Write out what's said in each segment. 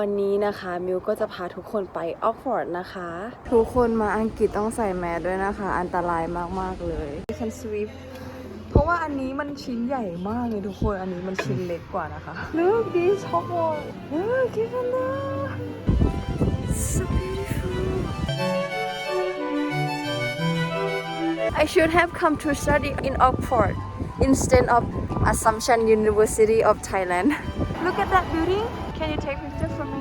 วันนี้นะคะมิวก็จะพาทุกคนไปออกฟอร์ดนะคะ ทุกคนมาอังกฤษต้องใส่แมสด้วยนะคะ อันตรายมากๆเลย can sweep เพราะว่าอันนี้มันชิ้นใหญ่มากเลยทุกคนอันนี้มันชิ้นเล็กกว่านะคะ Look this Hogwarts Look even there so beautiful I should have come to study in Oxford instead of Assumption University of Thailand Look at that building Can you take picture for me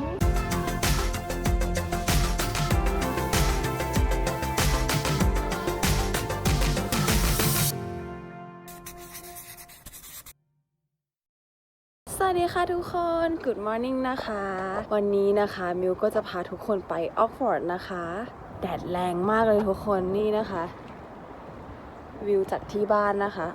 สวัสดีค่ะทุกคน Good morning นะคะ วันนี้นะคะมิวก็จะพาทุกคนไปออกฟอร์ดนะคะ แดดแรงมากเลยทุกคนนี่นะคะ วิวจากที่บ้านนะคะ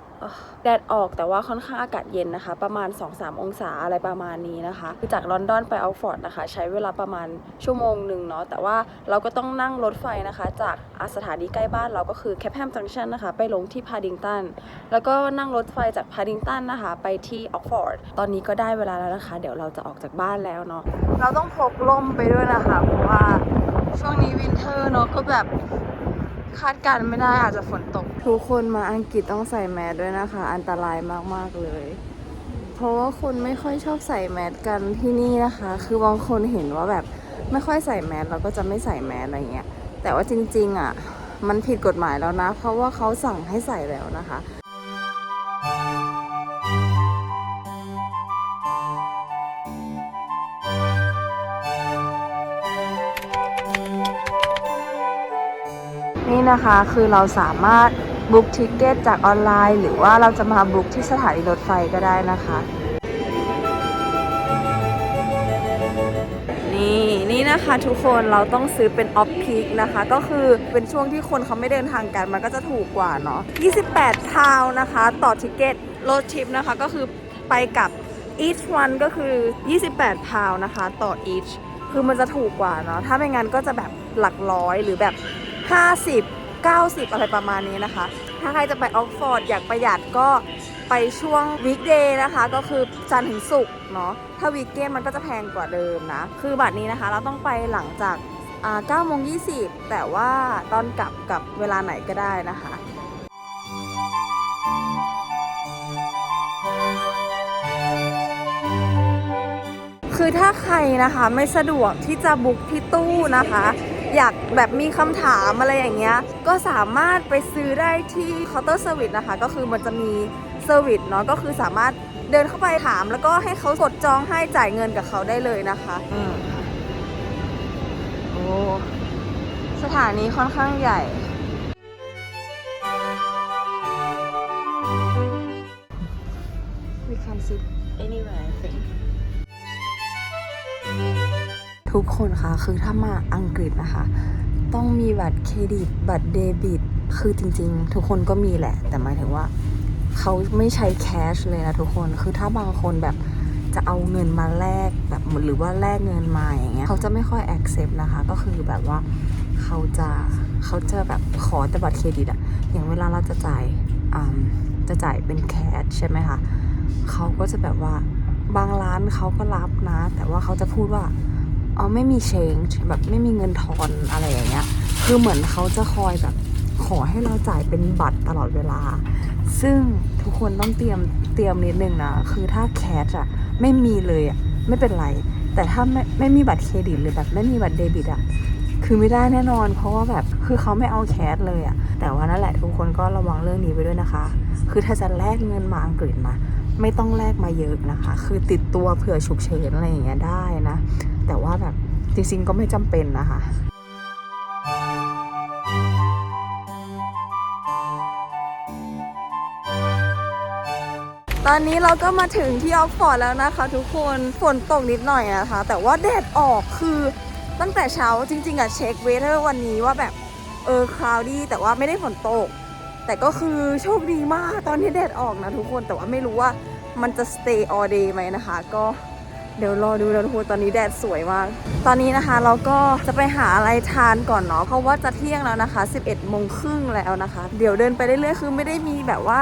แดดออกแต่ว่าค่อนข้างอากาศเย็นนะคะ ประมาณ 2-3 องศาอะไรประมาณนี้นะคะจากลอนดอนไปออกฟอร์ดนะคะ ใช้เวลาประมาณชั่วโมงหนึ่งเนาะแต่ว่าเราก็ต้องนั่งรถไฟนะคะ จากอะสถานีใกล้บ้านเราก็คือแคปแฮมจังชันนะคะ ไปลงที่พาดิงตันแล้วก็นั่งรถไฟจากพาดิงตันนะคะ ไปที่ออกฟอร์ดตอนนี้ก็ได้เวลาแล้วนะคะ เดี๋ยวเราจะออกจากบ้านแล้วเนาะเราต้องพกร่มไปด้วยนะคะเพราะว่าช่วงนี้วินเทอร์เนาะก็แบบ คาดการณ์ไม่ได้อาจจะฝนตก ทุกคนมาอังกฤษต้องใส่แมสด้วยนะคะ อันตรายมากๆเลย เพราะว่าคนไม่ค่อยชอบใส่แมสกันที่นี่นะคะ คือบางคนเห็นว่าแบบไม่ค่อยใส่แมสเราก็จะไม่ใส่แมสอะไรเงี้ยแต่ว่าจริง ๆ อะ มันผิดกฎหมายแล้วนะ เพราะว่าเขาสั่งให้ใส่แล้วนะคะ นะคะ คือเราสามารถบุ๊กทิเกตจากออนไลน์ หรือว่าเราจะมาบุ๊กที่สถานีรถไฟก็ได้นะคะ นี่นี่นะคะทุกคนเราต้องซื้อเป็นออฟพีคนะคะ ก็คือเป็นช่วงที่คนเขาไม่เดินทางกันมันก็จะถูกกว่าเนาะ 28พาวนะคะ ต่อทิเกตรถทริปนะคะ ก็คือไปกับ each one ก็คือ 28 พาวน์นะคะ ต่อ each คือมันจะถูกกว่าเนาะ ถ้าไม่งั้นก็จะแบบหลักร้อยหรือแบบ 50 90 อะไรประมาณนี้นะคะ ถ้าใครจะไปออกฟอร์ดอยากประหยัดก็ไปช่วงวีคเดย์นะคะ ก็คือจันทร์ถึงศุกร์เนาะถ้าวีคเกนมันก็จะแพงกว่าเดิมนะ คือบัตรนี้นะคะ เราต้องไปหลังจากอ่า9โมง20 แต่ว่าตอนกลับกับเวลาไหนก็ได้นะคะคือถ้าใครนะคะไม่สะดวกที่จะบุ๊กที่ตู้นะคะ อยากแบบมีคำถามอะไรอย่างเงี้ย ก็สามารถไปซื้อได้ที่เคาน์เตอร์เซอร์วิสนะคะ ก็คือมันจะมีเซอร์วิสเนาะ ก็คือสามารถเดินเข้าไปถาม แล้วก็ให้เขากดจองให้จ่ายเงินกับเขาได้เลยนะคะอืมโอ้สถานีค่อนข้างใหญ่ We can sit anywhere I think ทุกคนคะคือถ้ามาอังกฤษนะคะ ต้องมีบัตรเครดิต บัตรเดบิต คือจริงๆ ทุกคนก็มีแหละ แต่หมายถึงว่าเขาไม่ใช้แคชเลยนะทุกคน คือถ้าบางคนแบบจะเอาเงินมาแลกแบบหรือว่าแลกเงินมาอย่างเงี้ยเขาจะไม่ค่อย accept นะคะ ก็คือแบบว่าเขาจะเขาจะแบบขอแต่บัตรเครดิตอะอย่างเวลาเราจะจ่ายจะจ่ายเป็นแคชใช่ไหมคะเขาก็จะแบบว่าบางร้านเขาก็รับนะ แต่ว่าเขาจะพูดว่า เอไม่มีเชงแบบไม่มีเงินทอนอะไรอย่างเงี้ย คือเหมือนเขาจะคอยแบบขอให้เราจ่ายเป็นบัตรตลอดเวลา ซึ่งทุกคนต้องเตรียมเตรียมนิดนึงนะ คือถ้าแคชอะไม่มีเลยอะไม่เป็นไร แต่ถ้าไม่ไม่มีบัตรเครดิตหรือแบบไม่มีบัตรเดบิตอะคือไม่ได้แน่นอน เพราะว่าแบบคือเขาไม่เอาแคชเลยอะแต่ว่านั่นแหละทุกคนก็ระวังเรื่องนี้ไปด้วยนะคะ คือถ้าจะแลกเงินมาอังกฤษนะ ไม่ต้องแลกมาเยอะนะคะ คือติดตัวเผื่อฉุกเฉินอะไรอย่างเงี้ยได้นะ แต่ว่าแบบจริงๆก็ไม่จำเป็นนะคะตอนนี้เราก็มาถึงที่ออกฟอร์ดแล้วนะคะ ทุกคนฝนตกนิดหน่อยนะคะ แต่ว่าแดดออกคือตั้งแต่เช้าจริง ๆอะเช็คเวเทอร์วันนี้ว่าแบบเออคลาวดี้แต่ว่าไม่ได้ฝนตก แต่ก็คือโชคดีมากตอนนี้แดดออกนะทุกคนแต่ว่าไม่รู้ว่า มันจะ stay all day ไหมนะคะ ก็เดี๋ยวรอดูนะทุกคนตอนนี้แดดสวยมาก ตอนนี้นะคะเราก็จะไปหาอะไรทานก่อนเนาะ เพราะว่าจะเที่ยงแล้วนะคะ 11โมงครึ่งแล้วนะคะ เดี๋ยวเดินไปเรื่อยๆ คือไม่ได้มีแบบว่า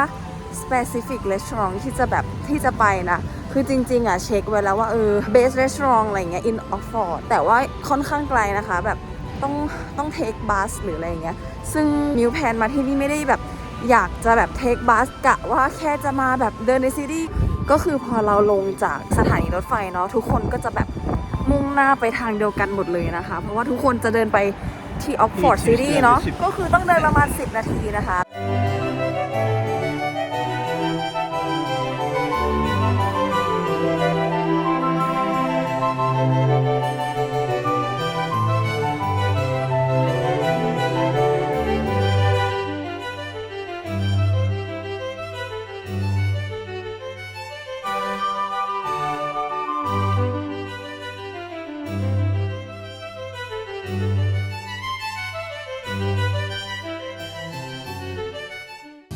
specific restaurant ที่จะแบบที่จะไปนะ คือจริงๆอะเช็คไว้แล้วว่าเออ best restaurant อะไรเงี้ย in Oxford แต่ว่าค่อนข้างไกลนะคะ แบบต้องต้อง take bus หรืออะไรเงี้ย ซึ่งมิวแพนมาที่นี่ไม่ได้แบบ อยากจะแบบเทคบัสกะว่าแค่จะมาแบบเดินในซีรีส์ก็คือพอเราลงจากสถานีรถไฟเนาะทุกคนก็จะแบบมุ่งหน้าไปทางเดียวกันหมดเลยนะคะ เพราะว่าทุกคนจะเดินไปที่ Oxford City เนาะก็คือต้องเดินประมาณ 10 นาทีนะคะ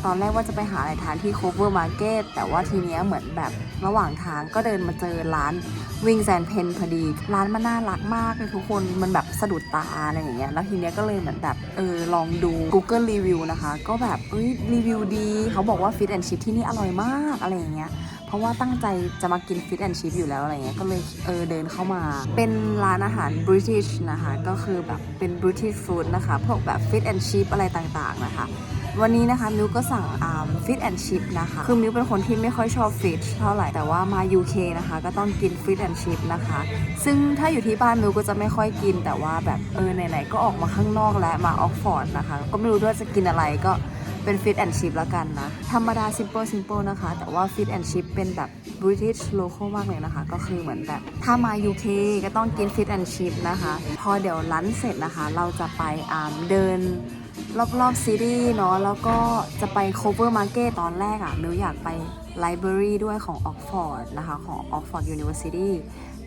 ตอนแรกว่าจะไปหาอะไรทานที่ Cover Market แต่ว่าทีเนี้ยเหมือนแบบระหว่างทางก็เดินมาเจอร้าน Wings and Pen พอดี ร้านมันน่ารักมากเลยทุกคนมันแบบสะดุดตาอะไรอย่างเงี้ยแล้วทีเนี้ยก็เลยเหมือนแบบเออลองดู Google Review นะคะ ก็แบบเอ้ยรีวิวดี เขาบอกว่า Fit and Chip ที่นี่อร่อยมากอะไรอย่างเงี้ยเพราะว่าตั้งใจจะมากินฟิตแอนชิพอยู่แล้วอะไรเงี้ย ก็เลยเออเดินเข้ามา เป็นร้านอาหารบริ t ิชนะคะ ก็คือแบบเป็นบริ t ิชฟู้ดนะคะ พวกแบบฟิตแอนชิพอะไรต่างๆนะคะ วันนี้นะคะมิวก็สั่งฟิตแอนชิพนะคะ คือมิวเป็นคนที่ไม่ค่อยชอบฟิชเท่าไหร่ แต่ว่ามา UK นะคะ ก็ต้องกินฟิตแอนชิพนะคะ ซึ่งถ้าอยู่ที่บ้านมิวก็จะไม่ค่อยกิน แต่ว่าแบบเออไหนๆก็ออกมาข้างนอกแล้วมาออกฟอร์ดนะคะ ก็ไม่รู้ด้วยจะกินอะไรก็เป็นฟิตแอนชิพแล้วกันนะ ธรรมดา simple simple นะคะ แต่ว่าฟิตแอนชิพเป็นแบบ British local มากเลยนะคะ ก็คือเหมือนแบบ ถ้ามา UK ก็ต้องกินฟิตแอนชิพนะคะ พอเดี๋ยวลันเสร็จนะคะ เราจะไปอ่าเดิน รอบๆซีรีส์เนาะแล้วก็จะไป cover market ตอนแรกอะ่ะมิวอยากไป library ด้วยของ Oxford นะคะของ Oxford University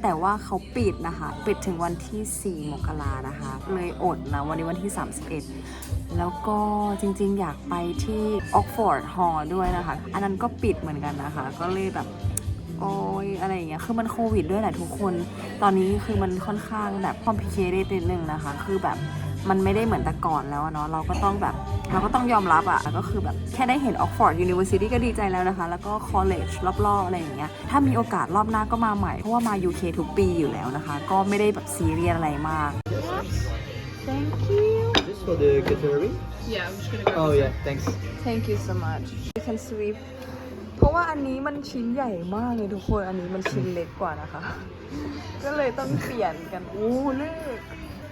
แต่ว่าเขาปิดนะคะ ปิดถึงวันที่ 4 มกรานะคะ เลยอดนะ วันนี้วันที่ 31 แล้วก็จริงๆ อยากไปที่ Oxford Hall ด้วยนะคะ อันนั้นก็ปิดเหมือนกันนะคะ ก็เลยแบบโอ้ยอะไรอย่างเงี้ย คือมันโควิดด้วยแหละทุกคน ตอนนี้คือมันค่อนข้างแบบ complicated นิดนึงนะคะ คือแบบ มันไม่ได้เหมือนแต่ก่อนแล้วอะเนาะเราก็ต้องแบบเราก็ต้องยอมรับอะก็คือแบบแค่ได้เห็น Oxford University ก็ดีใจแล้วนะคะ แล้วก็ college รอบๆ อะไรอย่างเงี้ยถ้ามีโอกาสรอบหน้าก็มาใหม่ เพราะว่ามา UK ทุกปีอยู่แล้วนะคะ ก็ไม่ได้แบบซีเรียสอะไรมาก Thank you Just for the cutlery? Yeah, I'm just gonna go. Oh yeah, thanks. Thank you so much you can sweep เพราะว่าอันนี้มันชิ้นใหญ่มากเลยทุกคนอันนี้มันชิ้นเล็กกว่านะคะ ก็เลยต้องเปลี่ยนกันโอ้เล็ก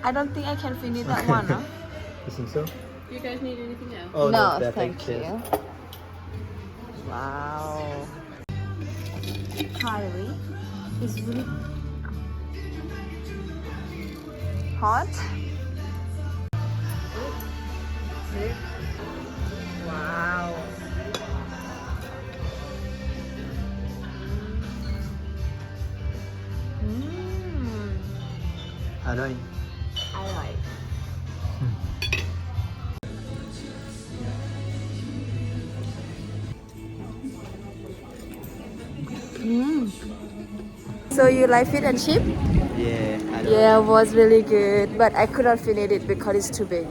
I don't think I can finish that one. No? you think so? You guys need anything else? Oh, no, no thank you. Cheers. Wow. Curry is really hot. Wow. Mmm. How Mm. So you like fish and chip? Yeah, I know. Yeah, it was really good, but I could not finish it because it's too big.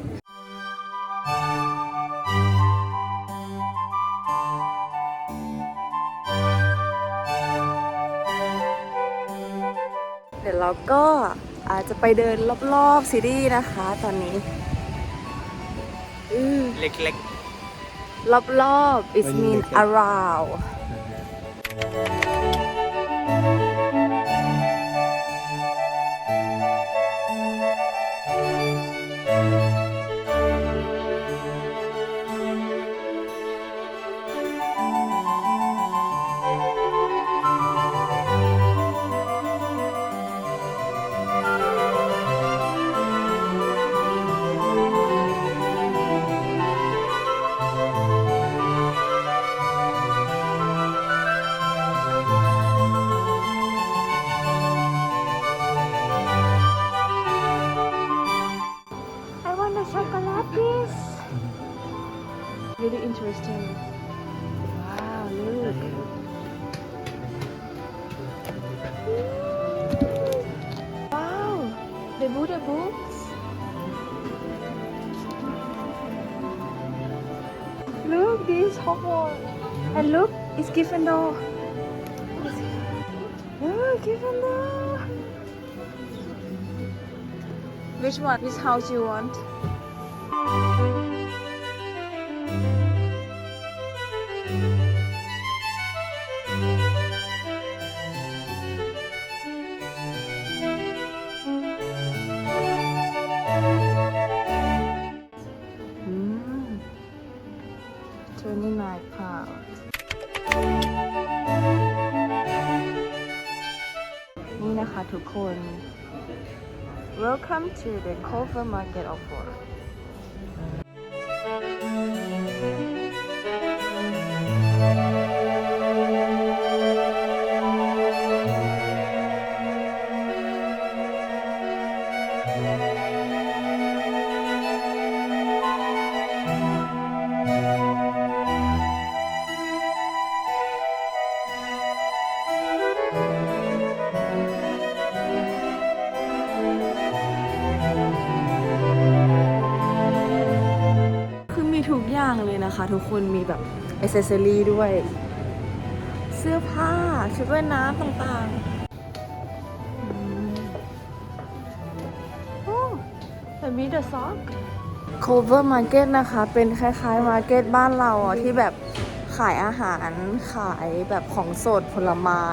Then เดี๋ยวเราก็อาจจะไปเดินรอบๆซีรีส์นะคะ ตอนนี้อือเล็กรอบๆ it ไม่มี mean เล็กๆ around look this Hogwarts and look it's Gryffindor look even there. Which one? Which house you want? Welcome to the Culver Market of Work อย่างเลยนะคะ ทุกคนมีแบบอ c เซอรี่ด้วย เสื้อผ้า ชุดว่ายน้ำต่างๆโอ้แต่มีเดอะซ็อก Cover Market นะคะ เป็นคล้ายๆมาร์เก็ตบ้านเราอะ ที่แบบขายอาหารขายแบบของสดผลไม้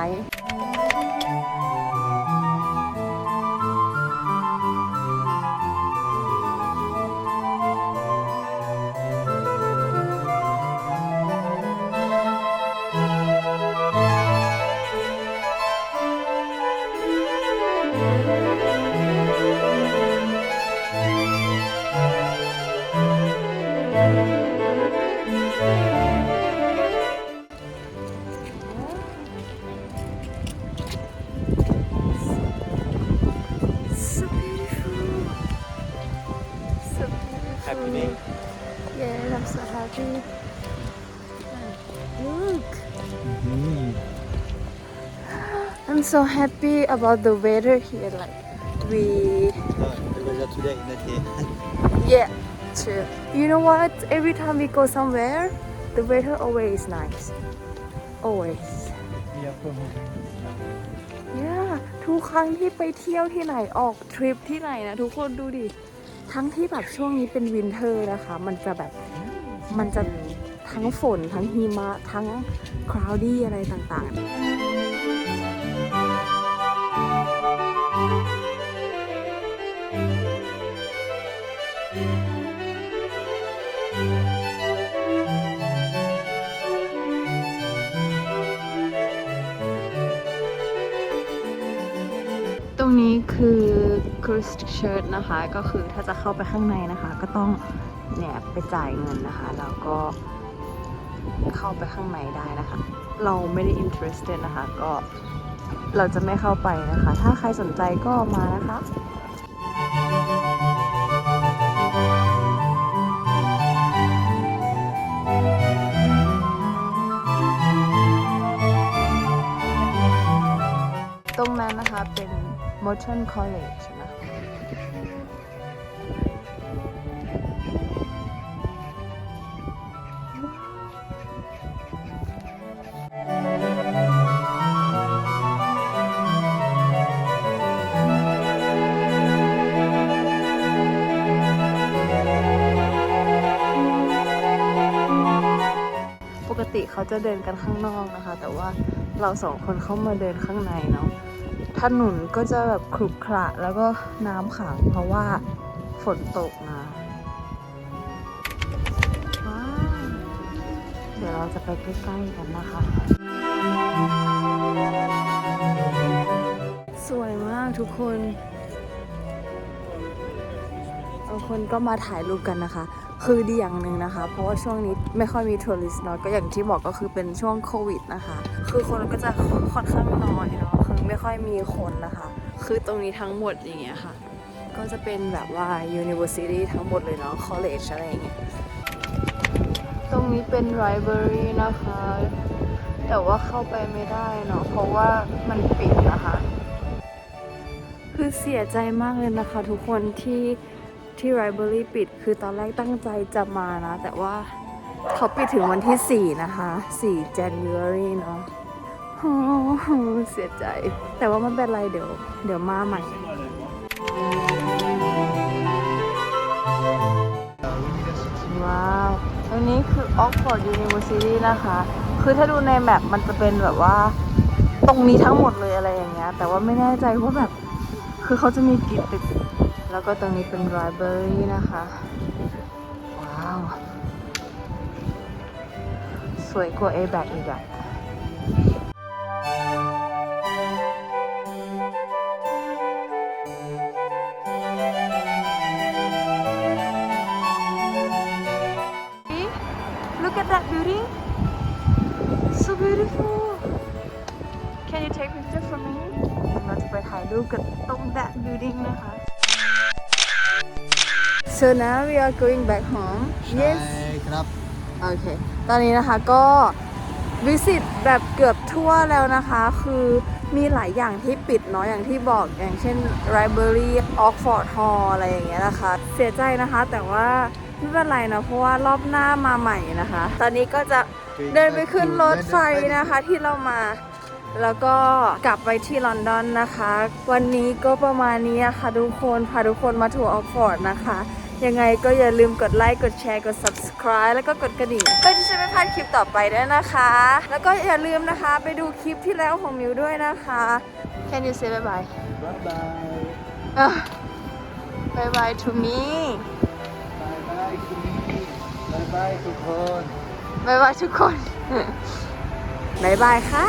Happy day. Yeah, I'm so happy. Look, Mm. I'm so happy about the weather here. Like, we, No, the weather today, not here. yeah, true. You know what? Every time we go somewhere, the weather always nice. Always. yeah, from ย่าทุกครั้งที่ไปเที่ยวที่ไหนออกทริปที่ไหนนะทุกคนดูดิ ทั้งที่แบบช่วงนี้เป็นวินเทอร์นะคะ มันจะแบบมันจะทั้งฝนทั้งหิมะทั้งคราวดี้อะไรต่างๆ Cruise Church นะคะ ก็คือถ้าจะเข้าไปข้างในนะคะ ก็ต้องแหนบไปจ่ายเงินนะคะ แล้วก็เข้าไปข้างในได้นะคะ เราไม่ได้ interested นะคะ ก็เราจะไม่เข้าไปนะคะ ถ้าใครสนใจก็มานะคะตรงนั้นนะคะเป็น Morton College จะเดินกันข้างนอกนะคะ แต่ว่าเราสองคนเข้ามาเดินข้างในเนาะถนนก็จะแบบขรุขระแล้วก็น้ำขังเพราะว่าฝนตกนะว้าเดี๋ยวเราจะไปใกล้ๆกันนะคะ สวยมากทุกคนบางคนก็มาถ่ายรูปกันนะคะ คือดีอย่างหนึ่งนะคะ เพราะว่าช่วงนี้ไม่ค่อยมีทัวริสต์เนาะก็อย่างที่บอกก็คือเป็นช่วงโควิดนะคะ คือคนก็จะค่อนข้างน้อยเนาะคือไม่ค่อยมีคนนะคะ คือตรงนี้ทั้งหมดอย่างเงี้ยค่ะ ก็จะเป็นแบบว่า university ทั้งหมดเลยเนาะ college อะไรอย่างเงี้ยตรงนี้เป็น library นะคะ แต่ว่าเข้าไปไม่ได้เนาะเพราะว่ามันปิดนะคะ คือเสียใจมากเลยนะคะ ทุกคนที่ ที่ Library ปิดคือตอนแรกตั้งใจจะมานะ แต่ว่าเขาปิดถึงวันที่ 4 นะคะ 4 January เนาะเสียใจ แต่ว่าไม่เป็นไรเดี๋ยว เดี๋ยวมาใหม่ว้าวตรงนี้คือ Oxford University นะคะ คือถ้าดูในแมปมันจะเป็นแบบว่า ตรงนี้ทั้งหมดเลยอะไรอย่างเงี้ย แต่ว่าไม่แน่ใจว่าแบบ คือเขาจะมีกี่ตึก แล้วก็ตรงนี้เป็นไรเบอรี่นะคะ ว้าว สวยกว่า a b a c อีกอะจะไปถ่ายรูปกับตรง that building นะคะ So now we are going back home ใช่ครับ โอเค ตอนนี้นะคะก็วิสิตแบบเกือบทั่วแล้วนะคะ คือมีหลายอย่างที่ปิดเนาะอย่างที่บอกอย่างเช่น Library Oxford Hall อะไรอย่างเงี้ยนะคะ เสียใจนะคะ แต่ว่าไม่เป็นไรนะเพราะว่ารอบหน้ามาใหม่นะคะ ตอนนี้ก็จะเดินไปขึ้นรถไฟนะคะที่เรามา แล้วก็กลับไปที่ลอนดอนนะคะ วันนี้ก็ประมาณนี้นะคะทุกคนพาทุกคนมาทัวร์ออกฟอร์ดนะคะ ยังไงก็อย่าลืมกดไลค์กดแชร์กด subscribe แล้วก็กดกระดิ่งเพื่อที่จะไม่พลาดคลิปต่อไปด้วยนะคะ แล้วก็อย่าลืมนะคะไปดูคลิปที่แล้วของมิวด้วยนะคะ Can you say bye bye บ๊ายบายอะ bye bye to me บายบายคุณพี่บายบายทุกคน bye bye ทุกคนบายบายค่ะ